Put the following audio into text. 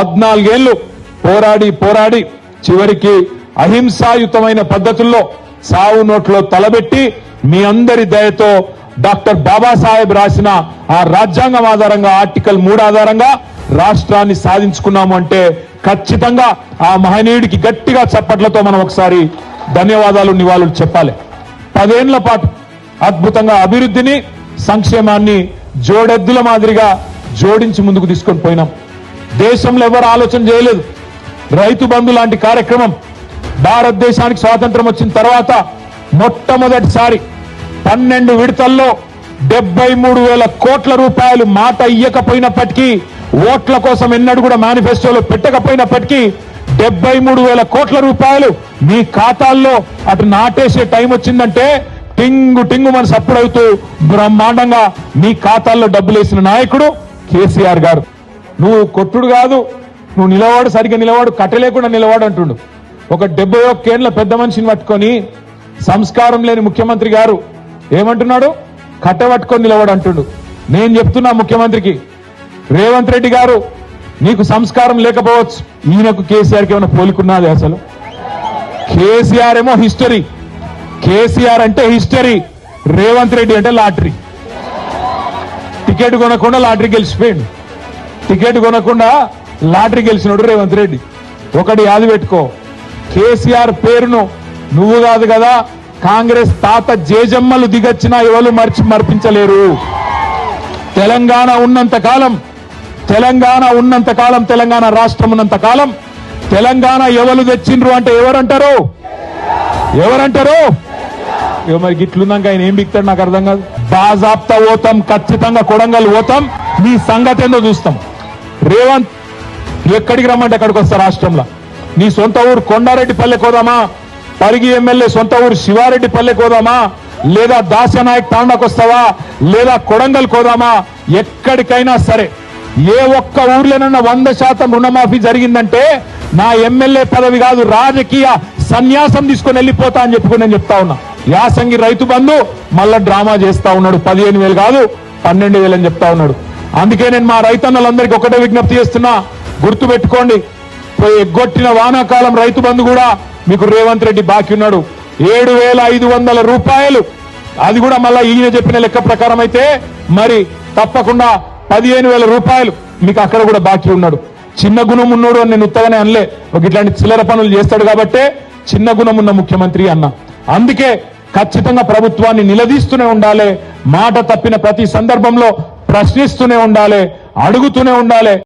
పద్నాలుగేళ్ళు పోరాడి పోరాడి చివరికి అహింసాయుతమైన పద్ధతుల్లో సావు నోట్లో తలబెట్టి మీ అందరి దయతో డాక్టర్ బాబాసాహెబ్ రాసిన ఆ రాజ్యాంగం ఆధారంగా ఆర్టికల్ మూడు ఆధారంగా రాష్ట్రాన్ని సాధించుకున్నాము అంటే ఖచ్చితంగా ఆ మహనీయుడికి గట్టిగా చప్పట్లతో మనం ఒకసారి ధన్యవాదాలు నివాళులు చెప్పాలి. పదేళ్ళ పాటు అద్భుతంగా అభివృద్ధిని సంక్షేమాన్ని జోడెద్దుల మాదిరిగా జోడించి ముందుకు తీసుకొని పోయినాం. దేశంలో ఎవరు ఆలోచన చేయలేదు. రైతు బంధు లాంటి కార్యక్రమం భారతదేశానికి స్వాతంత్రం వచ్చిన తర్వాత మొట్టమొదటిసారి పన్నెండు విడతల్లో డెబ్బై మూడు వేల కోట్ల రూపాయలు మాట ఇయ్యకపోయినప్పటికీ ఓట్ల కోసం ఎన్నడూ కూడా మేనిఫెస్టోలో పెట్టకపోయినప్పటికీ డెబ్బై మూడు వేల కోట్ల రూపాయలు మీ ఖాతాల్లో అటు నాటేసే టైం వచ్చిందంటే టింగు టింగు మన సప్పుడవుతూ బ్రహ్మాండంగా మీ ఖాతాల్లో డబ్బులు వేసిన నాయకుడు కేసీఆర్ గారు. నువ్వు కొట్టుడు కాదు నువ్వు నిలవాడు సరిగ్గా నిలవాడు కట్టలేకుండా నిలవాడు అంటుండు. ఒక డెబ్బై ఒక్కేళ్ళ పెద్ద మనిషిని పట్టుకొని సంస్కారం లేని ముఖ్యమంత్రి గారు ఏమంటున్నాడు? కట్టబట్టుకొని నిలవాడు అంటుండు. నేను చెప్తున్నా ముఖ్యమంత్రికి రేవంత్ రెడ్డి గారు నీకు సంస్కారం లేకపోవచ్చు. ఈయనకు కేసీఆర్కి ఏమైనా పోలికున్నది అసలు? కేసీఆర్ ఏమో హిస్టరీ. కేసీఆర్ అంటే హిస్టరీ రేవంత్ రెడ్డి అంటే లాటరీ. టికెట్ కొనకుండా లాటరీ గెలిచిపోయింది టికెట్ కొనకుండా లాటరీ గెలిచినోడు రేవంత్ రెడ్డి. ఒకటి యాది పెట్టుకో. కేసీఆర్ పేరును నువ్వు కాదు కదా కాంగ్రెస్ తాత జేజమ్మలు దిగచ్చినా ఎవరు మర్చి మర్పించలేరు. తెలంగాణ ఉన్నంత కాలం తెలంగాణ ఉన్నంత కాలం తెలంగాణ రాష్ట్రం ఉన్నంత కాలం తెలంగాణ ఎవరు తెచ్చిండ్రు అంటే ఎవరంటారు? ఎవరంటారు? మరి గిట్లున్నాక ఆయన ఏం బిక్తాడు నాకు అర్థం కాదు. బాజాప్తా పోతాం ఖచ్చితంగా కొడంగల్ పోతాం మీ సంగతి ఏందో చూస్తాం. రేవంత్ ఎక్కడికి రమ్మంటే ఎక్కడికి వస్తా రాష్ట్రంలో. నీ సొంత ఊరు కొండారెడ్డి పల్లె కోదామా? పరిగి ఎమ్మెల్యే సొంత ఊరు శివారెడ్డి పల్లె కోదామా? లేదా దాసనాయక్ తాండాకు వస్తావా? లేదా కొడంగల్ కోదామా? ఎక్కడికైనా సరే. ఏ ఒక్క ఊర్లోనన్నా వంద శాతం రుణమాఫీ జరిగిందంటే నా ఎమ్మెల్యే పదవి కాదు రాజకీయ సన్యాసం తీసుకొని వెళ్ళిపోతా అని చెప్పుకుని నేను చెప్తా ఉన్నా. యాసంగి రైతు బంధు మళ్ళా డ్రామా చేస్తా ఉన్నాడు. పదిహేను వేలు కాదు పన్నెండు వేలు అని చెప్తా ఉన్నాడు. అందుకే నేను మా రైతన్నలందరికీ ఒకటే విజ్ఞప్తి చేస్తున్నా గుర్తు పెట్టుకోండి పోయి ఎగ్గొట్టిన వానాకాలం రైతు బంధు కూడా మీకు రేవంత్ రెడ్డి బాకీ ఉన్నాడు. ఏడు వేల ఐదు వందల రూపాయలు. అది కూడా మళ్ళా ఈయన చెప్పిన లెక్క ప్రకారం అయితే మరి తప్పకుండా పదిహేను వేల రూపాయలు మీకు అక్కడ కూడా బాకీ ఉన్నాడు. చిన్న గుణం ఉన్నాడు అని నేను ఉత్తగానే అనలే. ఒక ఇట్లాంటి చిల్లర పనులు చేస్తాడు కాబట్టే చిన్న గుణం ఉన్న ముఖ్యమంత్రి అన్న. అందుకే ఖచ్చితంగా ప్రభుత్వాన్ని నిలదీస్తూనే ఉండాలి. మాట తప్పిన ప్రతి సందర్భంలో ప్రశ్నిస్తూనే ఉండాలి అడుగుతూనే ఉండాలి.